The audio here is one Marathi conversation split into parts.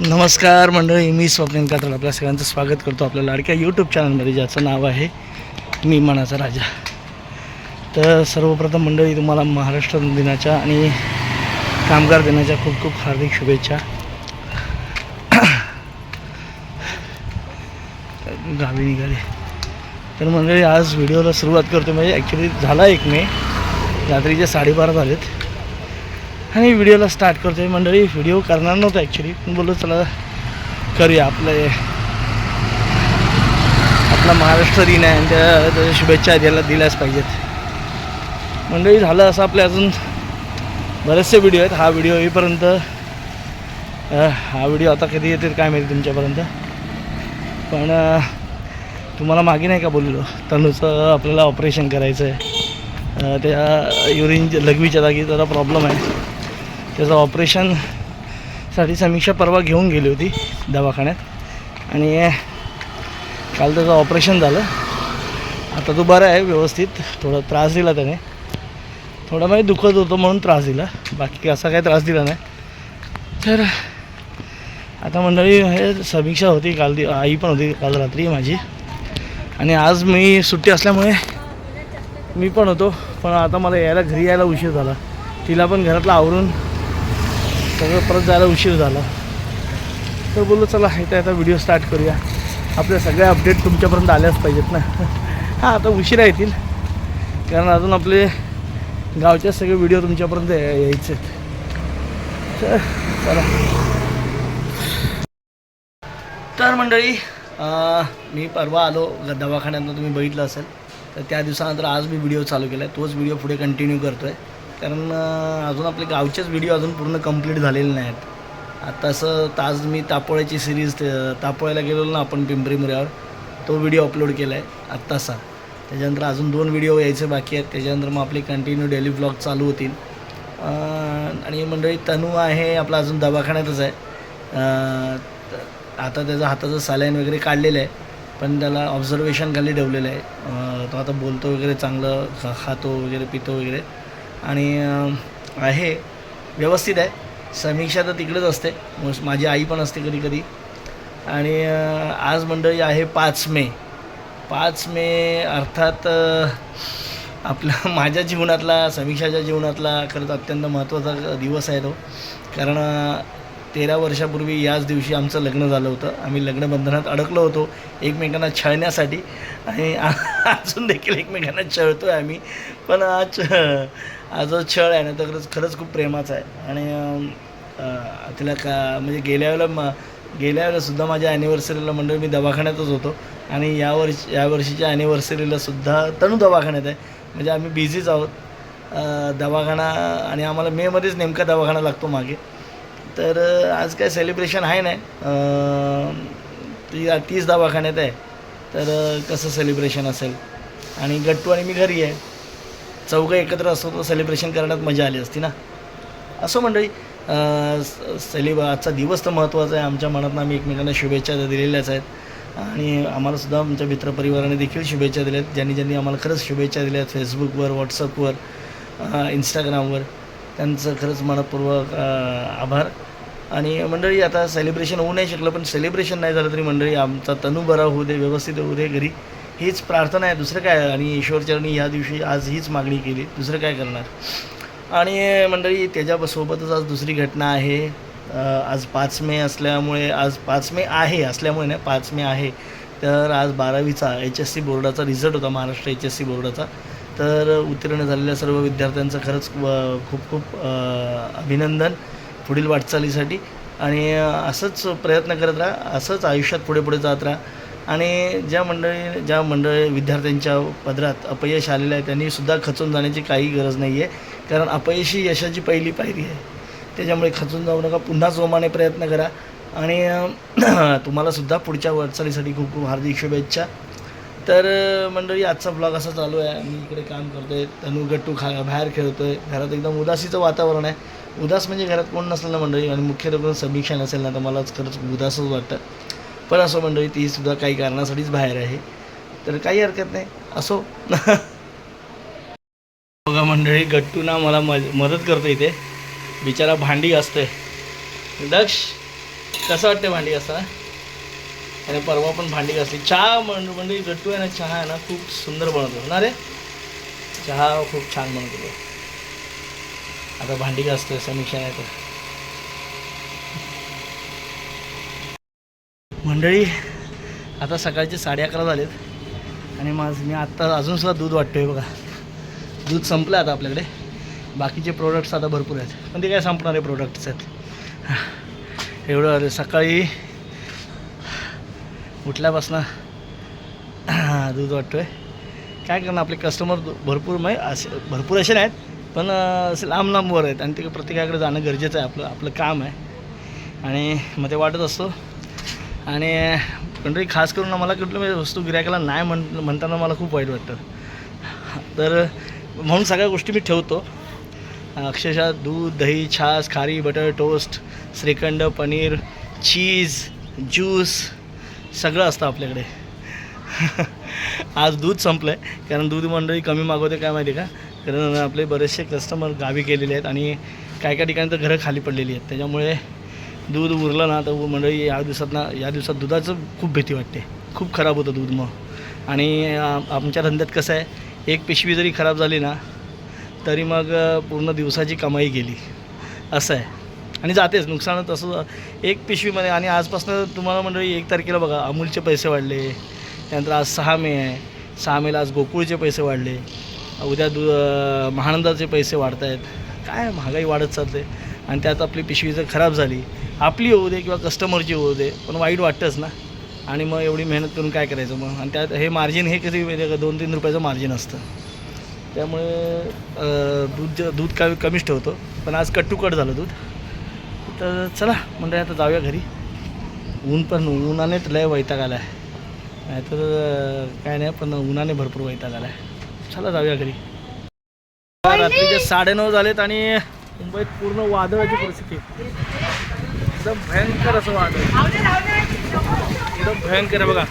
नमस्कार मंडळी मी स्वप्नील कातळ आपल्या सगळ्यांचं स्वागत करतो आपल्या लाडक्या यूट्यूब चॅनलमध्ये ज्याचं नाव आहे मी मनाचा राजा. तर सर्वप्रथम मंडळी तुम्हाला महाराष्ट्र दिनाच्या आणि कामगार दिनाच्या खूप खूप हार्दिक शुभेच्छा. गावी निघाले. तर मंडळी आज व्हिडिओला सुरुवात करतो. म्हणजे ॲक्च्युली झाला एक मे. रात्रीचे साडेबारा झालेत. आणि व्हिडिओला स्टार्ट करतोय. मंडळी व्हिडिओ करणार नव्हता ॲक्च्युली पण बोललो चला करूया आपलं आपला महाराष्ट्र दिन आहे आणि त्या शुभेच्छा द्यायला दिल्याच पाहिजेत. मंडळी झालं असं आपले अजून बरेचसे व्हिडिओ आहेत. हा व्हिडिओ येईपर्यंत हा व्हिडिओ आता कधी येतील काय माहिती तुमच्यापर्यंत. पण तुम्हाला मागे नाही का बोललो? तनूचं आपल्याला ऑपरेशन करायचं आहे त्या युरिन लघवीच्या जागी जरा प्रॉब्लेम आहे. त्याचं ऑपरेशनसाठी समीक्षा परवा घेऊन गेली होती दवाखान्यात. आणि काल त्याचं ऑपरेशन झालं. आता तो बरा आहे व्यवस्थित. थोडा त्रास दिला त्याने. थोडा म्हणजे दुखत होतो म्हणून त्रास दिला. बाकी असा काही त्रास दिला नाही. तर आता मंडळी हे समीक्षा होती काल दि आई पण होती काल रात्री माझी. आणि आज मी सुट्टी असल्यामुळे मी पण होतो. पण आता मला यायला घरी यायला उशीर झाला. तिला पण घरातलं आवरून सगळं परत जायला उशीर झाला. तर बोललो चला इथं आता व्हिडिओ स्टार्ट करूया. आपल्या सगळ्या अपडेट तुमच्यापर्यंत आल्याच पाहिजेत ना. हां आता उशिरा येतील. कारण अजून आपले गावचे सगळे व्हिडिओ तुमच्यापर्यंत यायचे आहेत. तर चला. तर मंडळी मी परवा आलो. ग- दवाखान्यातनं तुम्ही बघितलं असेल. तर त्या दिवसानंतर आज मी व्हिडिओ चालू केला आहे तोच व्हिडिओ पुढे कंटिन्यू करतो आहे कारण अजून आपले गावचेच व्हिडिओ अजून पूर्ण कंप्लीट झालेले नाहीत. आता असं ताज मी तापोळ्याची सिरीज तापोळ्याला गेलेलो ना आपण पिंपरी मुऱ्यावर तो व्हिडिओ अपलोड केला आहे आत्तासा त्याच्यानंतर अजून दोन व्हिडिओ यायचे बाकी आहेत. त्याच्यानंतर मग आपले कंटिन्यू डेली ब्लॉग चालू होतील. आणि मंडळी तनू आहे आपला अजून दवाखान्यातच आहे. आता त्याचं हाताचं सलाईन वगैरे काढलेलं आहे. पण त्याला ऑब्झर्वेशन खाली ठेवलेलं आहे. तो आता बोलतो वगैरे चांगलं खातो वगैरे पितो वगैरे. आणि आहे. व्यवस्थित आहे. समीक्षा तर तिकडेच असते. माझी आई पण असते कधी कधी. आणि आज मंडळी आहे पाच मे. पाच मे अर्थात अं, आपला माझ्या जीवनातला समीक्षाच्या जीवनातला खरंच अत्यंत महत्त्वाचा दिवस आहे तो. कारण तेरा वर्षापूर्वी याच दिवशी आमचं लग्न झालं होतं. आम्ही लग्नबंधनात अडकलो होतो एकमेकांना छळण्यासाठी. आणि अजून देखील एकमेकांना छळतो आहे आम्ही. पण आज आज जो छळ आहे ना तर खरंच खरंच खूप प्रेमाचा आहे. आणि तिला का म्हणजे गेल्या वेळेला म गेल्या वेळेलासुद्धा माझ्या ॲनिव्हर्सरीला मंडळ मी दवाखान्यातच होतो. आणि यावर्षी यावर्षीच्या वर्षीच्या ॲनिव्हर्सरीलासुद्धा तणू दवाखान्यात आहे. म्हणजे आम्ही बिझीच आहोत. दवाखाना आणि आम्हाला मेमध्येच नेमका दवाखाना लागतो मागे. तर आज काय सेलिब्रेशन आहे नाही. ती तीच दवाखान्यात आहे. तर कसं सेलिब्रेशन असेल? आणि गट्टू आणि मी घरी आहे. चौघं एकत्र असतो तर सेलिब्रेशन करण्यात मजा आली असती ना? असं मंडळी स- सेलिब आजचा दिवस तर महत्त्वाचा आहे. आमच्या मनातनं आम्ही एकमेकांना शुभेच्छा दिलेल्याच आहेत. आणि आम्हालासुद्धा आमच्या मित्रपरिवाराने देखील शुभेच्छा दिल्या आहेत ज्यांनी ज्यांनी आम्हाला खरंच शुभेच्छा दिल्या आहेत फेसबुकवर व्हॉट्सअपवर इंस्टाग्रामवर त्यांचं खरंच मनपूर्वक आभार. आणि मंडळी आता सेलिब्रेशन होऊ नाही शकलं पण सेलिब्रेशन नाही झालं तरी मंडळी आमचा तनू बरा होऊ दे व्यवस्थित होऊ दे घरी. हीच प्रार्थना आहे दुसरं काय? आणि ईश्वरचरणी ह्या दिवशी आज हीच मागणी केली. दुसरं काय करणार? आणि मंडळी त्याच्यासोबतच आज दुसरी घटना आहे. आज पाच मे असल्यामुळे आज पाच मे आहे असल्यामुळे नाही पाच मे आहे. तर आज बारावीचा एच एस सी बोर्डाचा रिझल्ट होता महाराष्ट्र एच एस सी बोर्डाचा. तर उत्तीर्ण झालेल्या सर्व विद्यार्थ्यांचं खरंच खूप खूप अभिनंदन पुढील वाटचालीसाठी. आणि असंच प्रयत्न करत राहा असंच आयुष्यात पुढे पुढे जात राहा. आणि ज्या मंडळी ज्या मंडळी विद्यार्थ्यांच्या पदरात अपयश आलेलं आहे त्यांनी सुद्धा खचून जाण्याची काही गरज नाही आहे कारण अपयश ही यशाची पहिली पायरी आहे. त्याच्यामुळे खचून जाऊ नका. पुन्हा जोमाने प्रयत्न करा. आणि तुम्हालासुद्धा पुढच्या वाटचालीसाठी खूप खूप हार्दिक शुभेच्छा. तर मंडळी आजचा ब्लॉग असा चालू आहे. मी इकडे काम करतो आहे तनू गट्टू खा बाहेर खेळतो आहे घरात एकदम उदासीचं वातावरण आहे. उदास म्हणजे घरात कोण नसलं ना मंडळी? आणि मुख्य करून समीक्षा नसेल ना तर मलाच खरंच उदासच वाटतं. पण असो मंडळी ती सुद्धा काही कारणासाठीच बाहेर आहे. तर काही हरकत नाही. असो. बघा मंडळी गट्टू ना मला मदत करतो इथे. बिचारा भांडी असते दक्ष कसं वाटते भांडी असताना आणि परवा पण भांडी घासली. चहा म्हण म्हणजे गट्टू आहे ना चहा आहे ना खूप सुंदर बनवतो. ना रे चहा खूप छान बनवतो आता भांडी घासतोय समीक्षा नाही तर. मंडळी आता सकाळचे साडे अकरा झालेत आणि माझ मी आत्ता अजूनसुद्धा दूध वाटतोय बघा. दूध संपलं आता आपल्याकडे. बाकीचे प्रोडक्ट्स आता भरपूर आहेत. पण ते काय संपणारे प्रोडक्ट्स आहेत. एवढं आलं. सकाळी उठल्यापासनं दूध वाटतोय. काय करणार? आपले कस्टमर भरपूर म्हणजे असे भरपूर असे नाहीत पण असे लांब लांबवर आहेत. आणि ते प्रत्येकाकडे जाणं गरजेचं आहे. आपलं आपलं काम आहे. आणि मग ते वाटत असतो आणि मंडळी खास करून मला कुठलं म्हणजे वस्तू गिरायकाला नाही म्हण म्हणताना मला खूप वाईट वाटतं. तर म्हणून सगळ्या गोष्टी मी ठेवतो. अक्षरशः दूध दही छास खारी butter toast shrikhand paneer cheese juice सगळं असतं आपल्याकडे. आज दूध संपलं आहे कारण दूध मंडळी कमी मागवते काय माहिती का? कारण आपले बरेचसे कस्टमर गावी गेलेले आहेत आणि काय काय ठिकाणी तर घरं खाली पडलेली आहेत. त्याच्यामुळे दूध उरलं ना तर मंडळी या दिवसात ना या दिवसात दुधाचं खूप भीती वाटते. खूप खराब होतं दूध मग. आणि आमच्या धंद्यात कसं आहे एक पिशवी जरी खराब झाली ना तरी मग पूर्ण दिवसाची कमाई गेली. असं आहे. आणि जातेच नुकसान तसं एक पिशवीमध्ये आणि आजपासून तुम्हाला मंडळी एक तारखेला बघा अमूलचे पैसे वाढले. त्यानंतर आज सहा मे आहे. सहा मेला आज गोकुळचे पैसे वाढले. उद्या दु महानंदाचे पैसे वाढत आहेत काय महागाई वाढत चालते. आणि त्यात आपली पिशवी जर खराब झाली आपली होऊ दे किंवा कस्टमरची होऊ दे पण वाईट वाटतंच ना. आणि मग एवढी मेहनत करून काय करायचं मग? आणि त्यात हे मार्जिन हे कधी दोन तीन रुपयाचं मार्जिन असतं. त्यामुळे दूध ज- दूध का कमीच ठेवतो. पण आज कट टू कट झालं दूध. तर चला म्हणजे आता जाऊया घरी. ऊन पण उन्हानेच लय वैताग आला आहे नाहीतर काय नाही पण उन्हाने भरपूर वैताग आला आहे चला जाऊया घरी. रात्रीचे साडेनऊ झालेत आणि मुंबईत पूर्ण वादळाची परिस्थिती एकदम भयंकर असं वाटत एकदम भयंकर आहे बघा.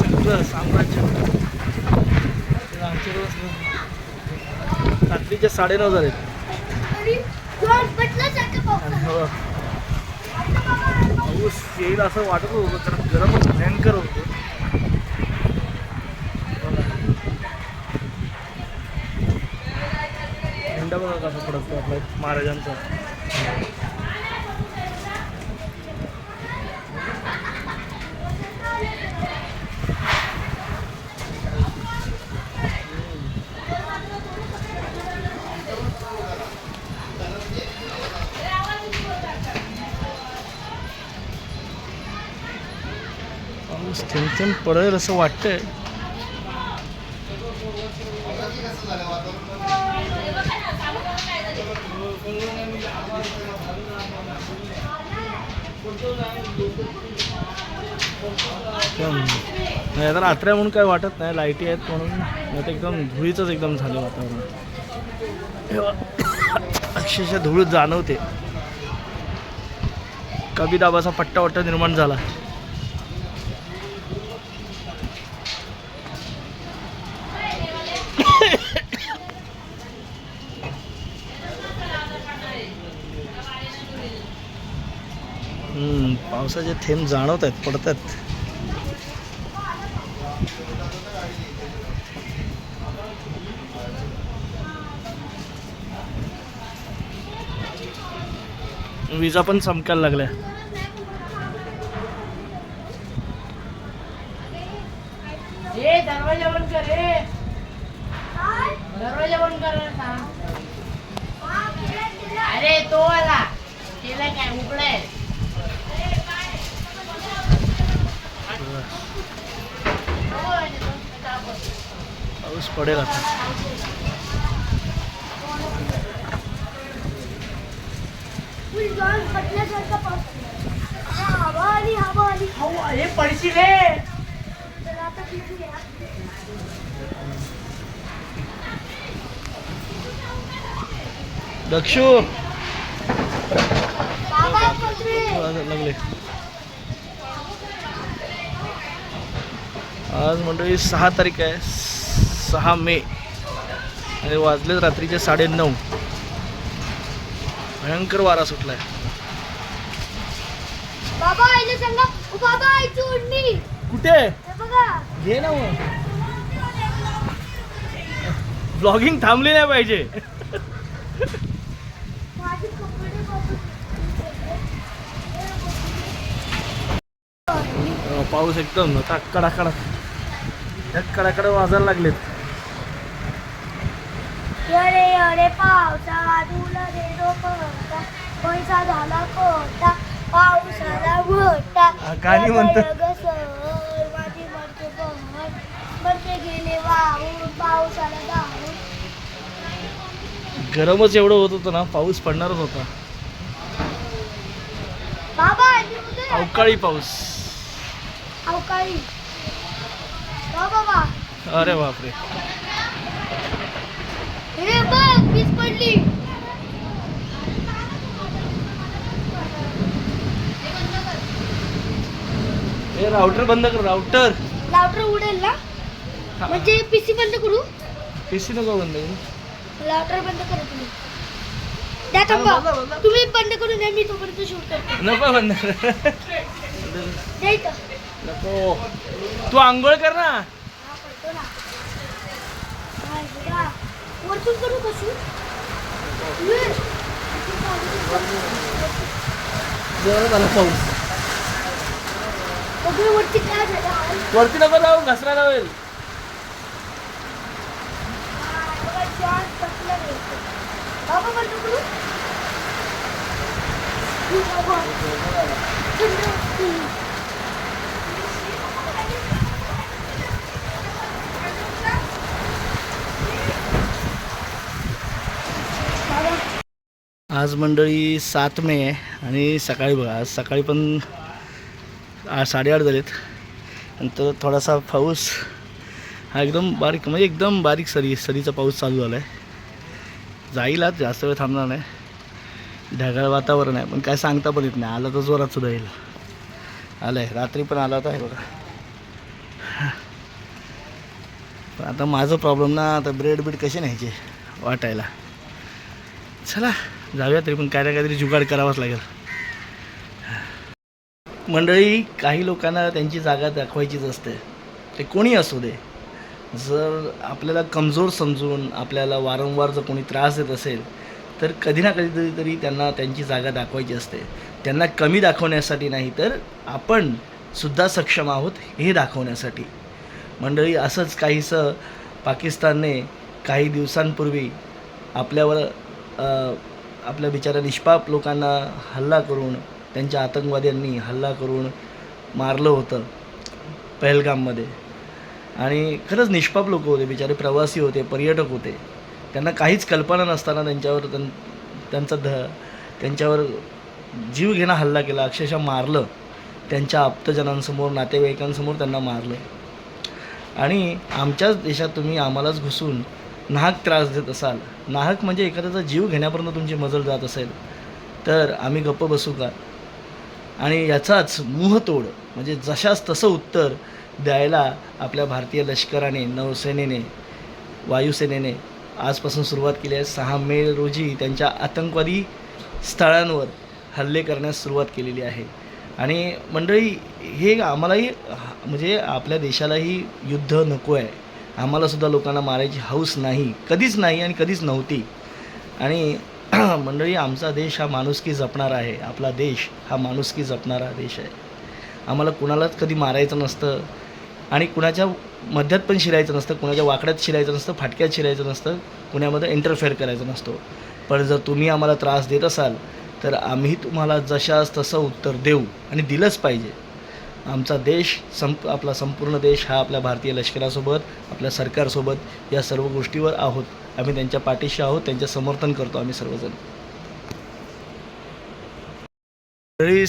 सगळं साम्राज्य. ते रात्रीचे साडेनऊ झाले. आणि पाऊस येईल असं वाटत होतं कारण गरम भयंकर होतं. झेंडा बघा कसा पडतो आपला महाराजांचा. थेंब थेंब पडेल असं वाटतंय. नाही आता रात्र्या म्हणून काय वाटत नाही लाईटी आहेत म्हणून. नाही तर एकदम धुळीचंच एकदम झालं वातावरण. अक्षरशः धूळ जाणवते. कमी दाबाचा पट्टा वट्टा निर्माण झाला. पावसाचे थेंब जाणवत आहेत पडतात विजा पण चमकायला लागल्या ए दरवाजा बंद कर रे दरवाजा बंद कर रे सांग. अरे तो आला केला काय उघडाय पाऊस पडेल आता. पडशील? दक्षू. लागले. आज मंडळी सहा तारीख आहे. सहा मे. आणि वाजलेत रात्रीचे साडे नऊ भयंकर वारा सुटलाय. बाबा आईला सांगा ओ बाबा आईची ओढणी कुठे? घे ना मग. ब्लॉगिंग थांबली नाही पाहिजे. पाऊस एकदम. कडाकडा कडाकडा वाजायला लागलेत. अरे अरे पावसा तुला दे पडता पैसा झाला कोटा पावसाला मोठा गाणी म्हणतो. माझी बहर. मडके गेले वाहून पावसाला धावून. गरमच एवढं होत होतं ना पाऊस पडणारच होता. बाबा अवकाळी पाऊस. अवकाळी. हो बाबा. अरे बापरे. हे बघ वीज पडली. हे राउटर बंद कर राउटर. लावटर उडेल ना? म्हणजे पीसी बंद करू? पीसी नको बंद करू. लावटर बंद करू तुम्ही. द्या थांबा. तुम्ही बंद करून द्या मी तोपर्यंत शूट करतो. नको बंद. कर द्या इथं. नको. तू आंघोळ कर ना. हा, करतो ना. हाय, बघा. वरतून करू कशी जोरात झाला पाऊस वरती काय झालं वरती नको जाऊ घसरा लावेल हा, बघा, श्वास बसला रे. बाबा बंद करू ही बाबा. थंड. बाबा आज मंडळी सात मे आहे आणि सकाळी बघा आज सकाळी पण साडेआठ झालेत. नंतर थोडासा पाऊस. हा एकदम बारीक म्हणजे एकदम बारीक सरी सरीचा पाऊस चालू झाला आहे जाईल आज जास्त वेळ थांबणार नाही. ढगाळ वातावरण आहे पण काय सांगता पण येत नाही. आला तर जोरात सुद्धा येईल. आलं आहे रात्री पण आला होता आहे बघा. पण आता माझं प्रॉब्लेम ना आता ब्रेड बीड कसे न्यायचे वाटायला. चला. जाऊया तरी पण काय ना काहीतरी जुगाड करावाच लागेल. मंडळी काही लोकांना त्यांची जागा दाखवायचीच असते. ते कोणी असू दे. जर आपल्याला कमजोर समजून आपल्याला वारंवार जर कोणी त्रास देत असेल तर कधी ना कधीतरी तरी त्यांना त्यांची जागा दाखवायची असते. त्यांना कमी दाखवण्यासाठी नाही तर आपण सुद्धा सक्षम आहोत हे दाखवण्यासाठी. मंडळी असंच काहीसं पाकिस्तानने काही दिवसांपूर्वी आपल्यावर आपल्या बिचाऱ्या निष्पाप लोकांना हल्ला करून त्यांच्या आतंकवाद्यांनी हल्ला करून मारलं होतं पहलगाममध्ये. आणि खरंच निष्पाप लोक होते बिचारे प्रवासी होते पर्यटक होते. त्यांना काहीच कल्पना नसताना त्यांच्यावर त्यां त्यांचा ध त्यांच्यावर जीव घेणा हल्ला केला अक्षरशः मारलं. त्यांच्या आप्तजनांसमोर नातेवाईकांसमोर त्यांना मारलं. आणि आमच्याच देशात तुम्ही आम्हालाच घुसून नाहक त्रास देत असाल. नाहक म्हणजे एखाद्याचा जीव घेण्यापर्यंत तुमची मजल जात असेल. तर आम्ही गप्प बसू का? आणि याचाच मुहतोड म्हणजे जशास तसं उत्तर द्यायला आपल्या भारतीय लष्कराने नौसेनेने वायुसेनेने आजपासून सुरुवात केली आहे. सहा मे रोजी त्यांच्या आतंकवादी स्थळांवर हल्ले करण्यास सुरुवात केलेली आहे. आणि मंडळी हे आम्हालाही म्हणजे आपल्या देशालाही युद्ध नको आहे आम्हालासुद्धा लोकांना मारायची हौस नाही कधीच नाही आणि कधीच नव्हती. आणि मंडळी आमचा देश हा माणुसकी जपणारा आहे. आपला देश हा माणुसकी जपणारा देश आहे. आम्हाला कुणालाच कधी मारायचं नसतं आणि कुणाच्या मध्यात पण शिरायचं नसतं कुणाच्या वाकड्यात शिरायचं नसतं फाटक्यात शिरायचं नसतं कुणामध्ये इंटरफेअर करायचं नसतो. पण जर तुम्ही आम्हाला त्रास देत असाल तर आम्ही तुम्हाला जशास तसं उत्तर देऊ आणि दिलंच पाहिजे. आमचा देश संप आपला संपूर्ण देश हा आपल्या भारतीय लष्करासोबत आपल्या सरकारसोबत या सर्व गोष्टीवर आहोत. आम्ही त्यांच्या पाठीशी आहोत त्यांचे समर्थन करतो आम्ही सर्वजण. तरी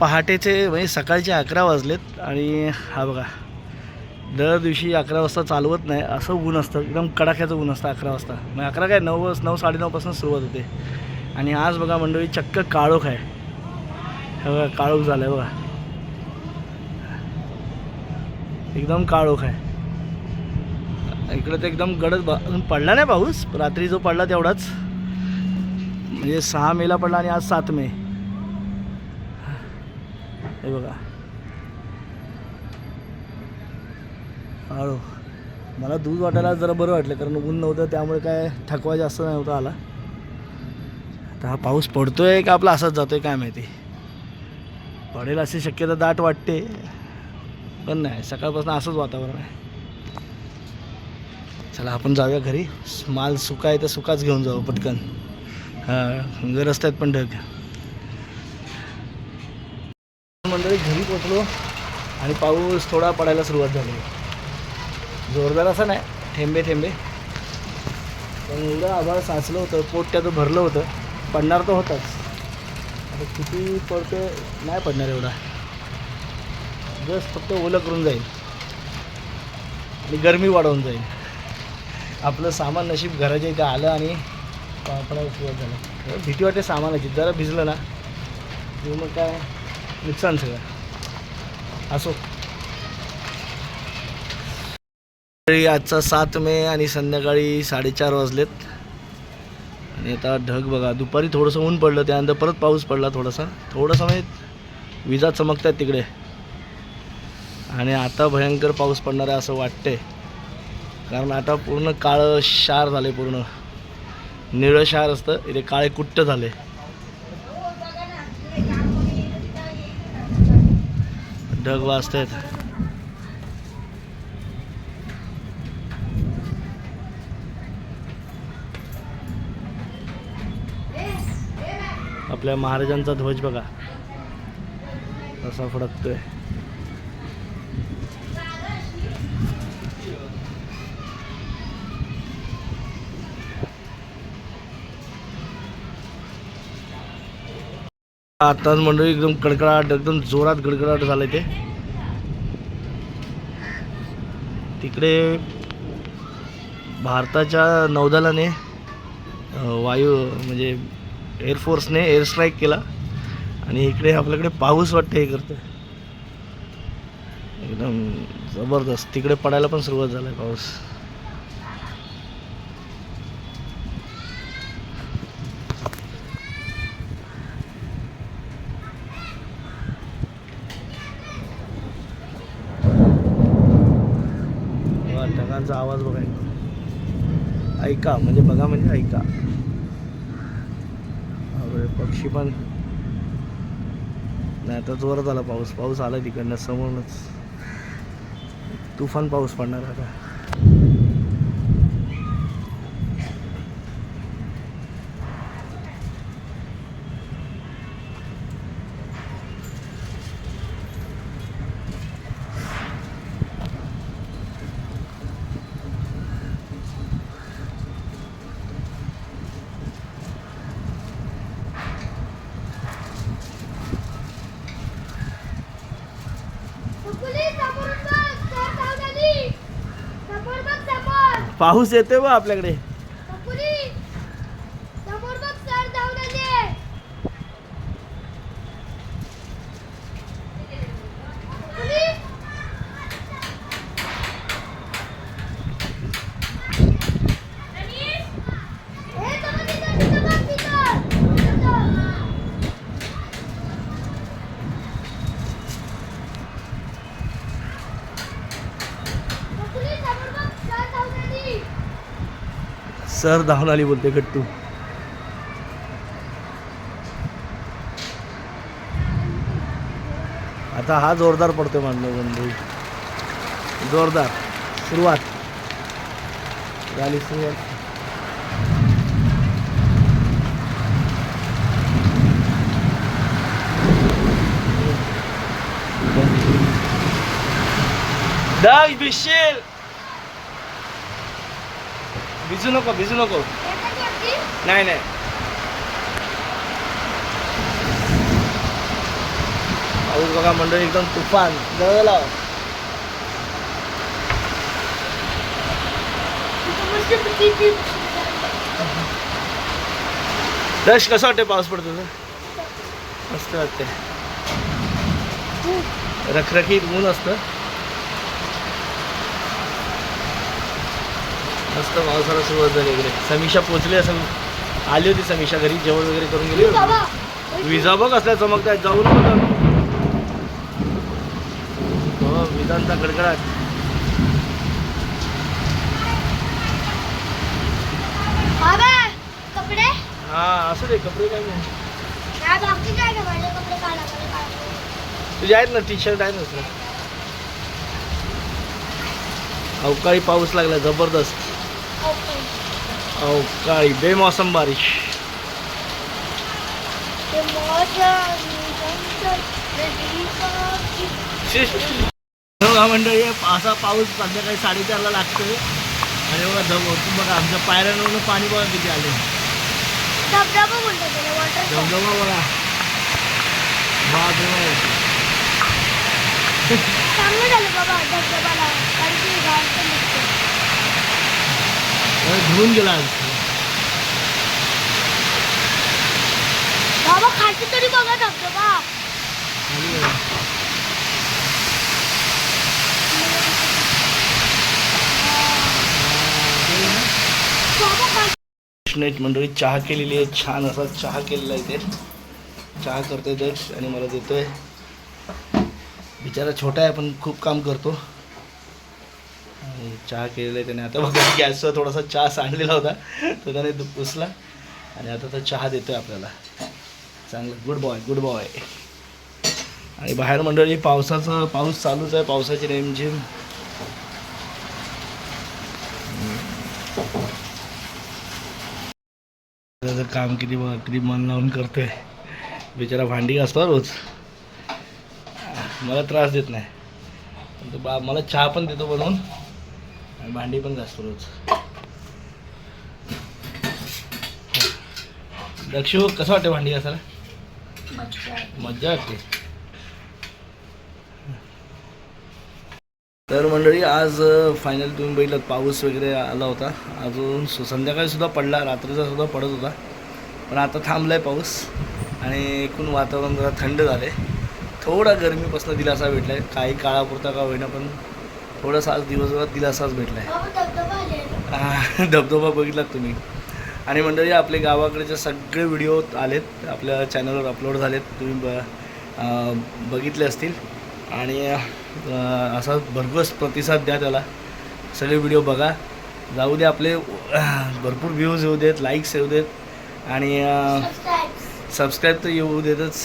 पहाटेचे म्हणजे सकाळचे अकरा वाजलेत आणि हा बघा दर दिवशी अकरा वाजता चालवत नाही असं ऊन असतं एकदम कडाक्याचं ऊन असतं अकरा वाजता. मग अकरा काय नऊ वाज नऊ साडेनऊपासून सुरुवात होते. आणि आज बघा मंडळी चक्क काळोख आहे. हे बघा काळोख झालं आहे बघा. एकदम काळोख आहे. इकडं तर एकदम गडद पडला नाही पाऊस रात्री जो पडला तेवढाच. म्हणजे सहा मेला पडला आणि आज सात मे. हे बघा. काळो मला दूध वाटायला जरा बरं वाटलं कारण ऊन नव्हतं त्यामुळे काय थकवा जास्त नव्हता आला. आता हा पाऊस पडतोय का आपला असाच जातोय काय माहिती. पडेल अशी शक्यता दाट वाटते. पण नाही सकाळपासून असंच वातावरण आहे. चला आपण जाऊया घरी. माल सुका आहे तर सुकाच घेऊन जाऊ पटकन. हां गरज आहेत पण ढग. मंडळी घरी पोचलो आणि पाऊस थोडा पडायला सुरुवात झाली. जोरदार असं नाही थेंबे थेंबे. पण एवढं आभाळ साचलं होतं पोट त्याचं भरलं होतं. पडणार तर होताच. आता किती पडते नाही पडणार एवढा. बस फक्त ओलं करून जाईल. आणि गरमी वाढवून जाईल. आपलं सामान नशीब घराच्या इथं आलं आणि पडायला सुरुवात झालं. भीती वाटते सामानाची. जरा भिजलं ना मग काय? नुकसान सगळं. असो. आजचा सात मे आणि संध्याकाळी साडेचार वाजलेत. आणि आता ढग बघा. दुपारी थोडंसं ऊन पडलं त्यानंतर परत पाऊस पडला थोडासा. थोडासा म्हणजे विजा चमकतात तिकडे. आणि आता भयंकर पाऊस पडणार आहे असं वाटते कारण आता पूर्ण काळं शार झाले पूर्ण. निळं शार असतं इथे काळे कुट्ट झाले. ढग वाजत आहेत आपल्या महाराजांचा ध्वज बघा. असा फडकतोय. आताच मंडळी एकदम कडकडाट एकदम जोरात गडगडाट झालं ते. तिकडे भारताच्या नौदलाने वायू म्हणजे एअरफोर्सने एअर स्ट्राईक केला. आणि इकडे आपल्याकडे पाऊस वाटतं हे करतं एकदम जबरदस्त. तिकडे पडायला पण सुरुवात झाला आहे पाऊस. बघा, आवाज बघा ऐका म्हणजे बघा म्हणजे ऐका. पक्षी पण. नाही आता जोरात आला पाऊस. पाऊस आला तिकडनं समोरच तुफान पाऊस पडणार आता. पाऊस येतोय बा आपल्याकडे कुकुली, समोर बघ, सर धावून आली. कुकुली. ए, समोर तिथं, तिथं बघ, तिथं. तिथं. कुकुली, समोर बघ, सर धावून आली. सर धावून आली बोलते गट्टू आता हा जोरदार पडतोय मानव बंधू. जोरदार. सुरुवात. झाली सुरुवात. डाग bichel भिजू नको भिजू नको. नाही नाही. पाऊस बघा मंडळी एकदम तुफान. जवळ रश कसं वाटते पाऊस पडतो मस्त वाटते रखरखीत ऊन असतं. मस्त पावसाला सुरुवात झाली इकडे. समीक्षा पोचली असं आली होती समीक्षा घरी जेवण वगैरे करून गेली विजा बघ. असल्या चमकतायत जाऊ नको तर. विजांचा कडकडाट बाबा कपडे? हा असू दे कपडे काय तुझे आहेत ना टी शर्ट आहेत ना? अवकाळी पाऊस लागला जबरदस्त. अवकाळी बेमौसम बारिश. बघा मंडळी असा पाऊस संध्याकाळी साडेचारला लागतोय आणि बघा धब बघा आमच्या पायऱ्यांवरून पाणी बघा किती आले. धबधबा धबधबा बघा. बाबा धबधबाला कारण की गाव पण दिसते अरे धुवून गेला बाबा खालची तरी बघा धबधबा मंडळी चहा केलेली आहे छान असा चहा केलेला आहे इथे. चहा करतोय दक्ष आणि मला देतोय. बिचारा छोटा आहे पण खूप काम करतो. आणि चहा केलेला आहे त्याने. आता बघा गॅसवर थोडासा चहा सांडलेला होता. तो त्याने पुसला. आणि आता तो चहा देतोय आपल्याला. चांगलं. गुड बॉय गुड बॉय आणि बाहेर मंडळी पावसाचं पाऊस चालूच आहे. पावसाची रेमझिम त्याचं काम किती बघा किती मन लावून करतोय. बिचारा भांडी घासतो रोज. मला त्रास देत नाही. पण तो बा मला चहा पण देतो बनवून. आणि भांडी पण घासतो रोज. दक्षू कसं वाटतं भांडी घासायला? मज्जा वाटते. तर मंडळी आज फायनल तुम्ही बघितलं पाऊस वगैरे आला होता. अजून सु- संध्याकाळी सुद्धा पडला रात्रीचा सुद्धा पडत होता. पण आता थांबला आहे पाऊस आणि एकूण वातावरण जरा थंड झालं आहे थोडा गरमीपासून दिलासा भेटला आहे काही काळापुरता का होईना पण थोडासा आज दिवसभरात दिलासाच भेटला आहे. धबधबा बघितलात तुम्ही. आणि मंडळी आपले गावाकडचे सगळे व्हिडिओ आलेत. आपल्या चॅनलवर अपलोड झालेत. तुम्ही ब बघितले असतील. आणि असा भरघोस प्रतिसाद द्या त्याला. सगळे व्हिडिओ बघा. जाऊ दे आपले भरपूर व्ह्यूज येऊ देत लाईक्स येऊ देत. आणि सबस्क्राईब तर येऊ देतच.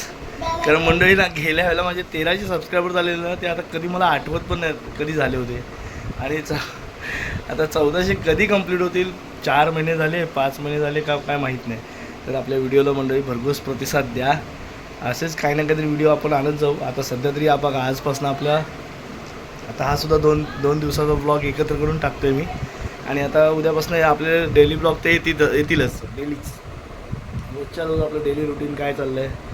कारण मंडळी ना गेल्या वेळेला माझे तेराशे सबस्क्रायबर झालेले ना ते आता कधी मला आठवत पण नाही कधी झाले होते. आणि च आता चौदाशे कधी कंप्लीट होतील? चार महिने झाले पाच महिने झाले का काय माहीत नाही. तर आपल्या व्हिडिओला मंडळी भरघोस प्रतिसाद द्या. असेच काही ना काहीतरी व्हिडिओ आपण आणत जाऊ. आता सध्या तरी आपण आजपासून आपला आता हा सुद्धा दोन दोन दिवसाचा ब्लॉग एकत्र करून टाकतोय मी. आणि आता उद्यापासून आपले डेली ब्लॉग ते येतील येतीलच. डेलीच. रोजच्या रोज आपलं डेली रुटीन काय चाललं आहे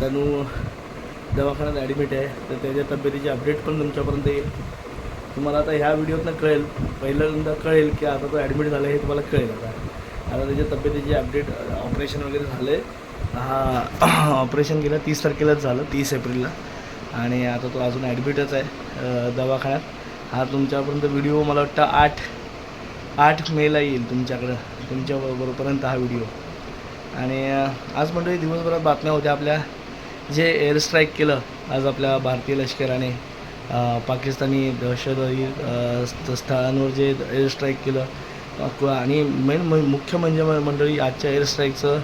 तनू दवाखान्यात ॲडमिट आहे. तर त्याच्या तब्येतीची अपडेट पण तुमच्यापर्यंत येईल. तुम्हाला आता ह्या व्हिडिओतनं कळेल. पहिल्यांदा कळेल की आता तो ॲडमिट झाला हे तुम्हाला कळेल आता. आता त्याच्या तब्येतीची अपडेट ऑपरेशन वगैरे झालं आहे हा ऑपरेशन गेलं तीस तारखेलाच झालं तीस एप्रिलला. आणि आता तो अजून ॲडमिटच आहे दवाखान्यात. हा तुमच्यापर्यंत व्हिडिओ मला वाटतं आठ आठ मेला येईल तुमच्याकडं तुमच्या बरोबरपर्यंत हा व्हिडिओ आणि आज मंडळी दिवसभरात बातम्या होत्या आपल्या. जे एअर स्ट्राईक केलं आज आपल्या भारतीय लष्कराने पाकिस्तानी दहशतवादी स्थळांवर जे एअर स्ट्राईक केलं आणि मेन मुख्य म्हणजे मंडळी आजच्या एअर स्ट्राईकचं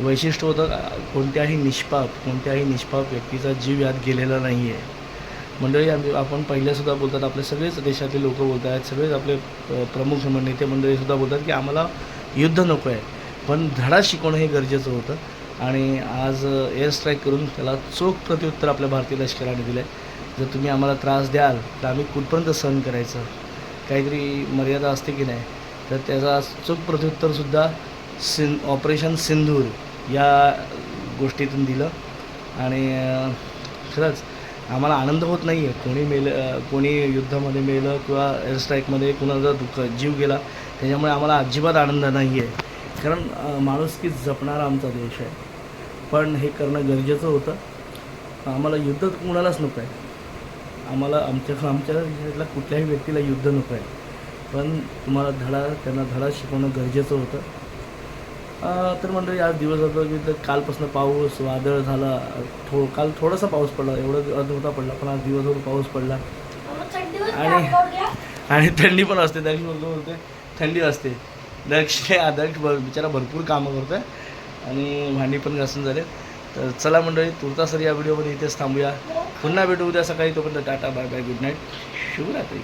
वैशिष्ट्य होतं कोणत्याही निष्पाप कोणत्याही निष्पाप व्यक्तीचा जीव यात गेलेला नाही आहे मंडळी आम्ही आपण पहिल्यासुद्धा बोलतात आपले सगळेच देशातले लोक बोलत आहेत सगळेच आपले प्रमुख नेते मंडळीसुद्धा बोलतात की आम्हाला युद्ध नको आहे पण धडा शिकवणं हे गरजेचं होतं. आणि आज एअर स्ट्राईक करून त्याला चोख प्रत्युत्तर आपल्या भारतीय लष्कराने दिलं आहे जर तुम्ही आम्हाला त्रास द्याल तर आम्ही कुठपर्यंत सहन करायचं? काहीतरी मर्यादा असते की नाही? तर त्याचा चोख प्रत्युत्तरसुद्धा सिं ऑपरेशन सिंधूर या गोष्टीतून दिलं. आणि खरंच आम्हाला आनंद होत नाही आहे कोणी मेलं कोणी युद्धामध्ये मेलं किंवा एअर स्ट्राईकमध्ये कुणाचा दुःख जीव गेला त्याच्यामुळे आम्हाला अजिबात आनंद नाही आहे कारण अं, माणुसकी जपणारा आमचा देश आहे. पण हे करणं गरजेचं होतं. आम्हाला युद्ध कुणालाच नको आहे. आम्हाला आमच्या आमच्या देशातल्या कुठल्याही व्यक्तीला युद्ध नको आहे. पण तुम्हाला धडा त्यांना धडा शिकवणं गरजेचं होतं. तर मंडळी आज दिवस होता की तर कालपासून पाऊस वादळ झाला. थो काल थोडासा पाऊस पडला. एवढं अर्धवटा पडला. पण आज दिवसभर पाऊस पडला. आणि- आणि थंडी पण असते. दक्ष बोलतो बोलते थंडी असते. दक्ष दक्ष ब बिचारा भरपूर कामं करतो आहे आणि भांडी पण घासून झाले तर चला मंडळी तुर्तासर या व्हिडिओमध्ये इथेच थांबूया. पुन्हा भेटू उद्या सकाळी तोपर्यंत tata bye bye good night शुभरात्री.